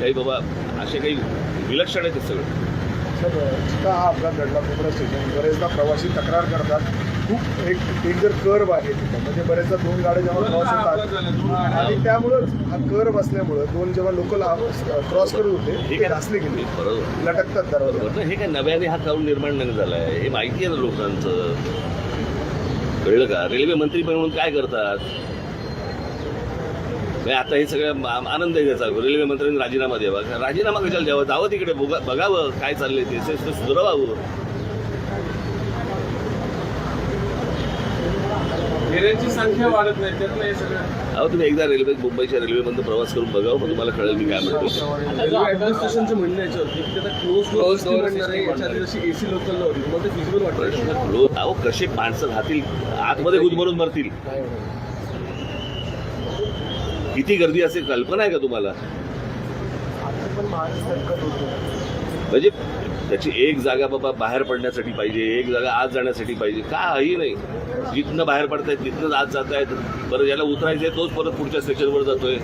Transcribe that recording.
काही बाबा असे काही विलक्षण आहे ते सगळं. सर जिथं हा अपघात घडला कोपरा स्टेशन बरेचदा प्रवासी तक्रार करतात. खूप एक डेंजर कर्व आहे तिथं. म्हणजे बरेचदा दोन गाड्या जेव्हा क्रॉस होतात आणि त्यामुळं हा कर्व असल्यामुळं दोन जेव्हा लोक क्रॉस करत होते ते आहे. घासले गेले. बरोबर. लटकतात दरवाजा. बरोबर. ना हे काय नव्याने हा काऊन निर्माण नाही झाला आहे हे माहिती आहे ना लोकांचं? कळलं का? रेल्वे मंत्री म्हणून काय करतात? नाही आता हे सगळं आनंद आहे त्याचा. रेल्वे मंत्र्यांनी राजीनामा द्यावा. राजीनामा कशाला द्यावा? जावं तिकडे बघा बघावं काय चाललंय ते. ते- ते सुधारावं. फेऱ्यांची संख्या वाढत नाही त्यातलं हे सगळं. अहो तुम्ही एकदा रेल्वे मुंबईच्या रेल्वेमध्ये प्रवास करून बघावं मग तुम्हाला कळेल मी काय म्हणतो रेल्वे म्हणणं की क्लोज आहे. जशी एसी होती ते फिजिबल वाटतं अहो कसे माणसं राहतील? आतमध्ये गुदमरून मरतील. किती गर्दी असेल कल्पना आहे का तुम्हाला? म्हणजे त्याची एक जागा बाबा बाहेर पडण्यासाठी पाहिजे एक जागा आत जाण्यासाठी पाहिजे. काही नाही? जिथनं बाहेर पडतायत तिथनंच आत जात आहेत बरं ज्याला उतरायचं आहे तोच परत पुढच्या स्टेशनवर जातोय.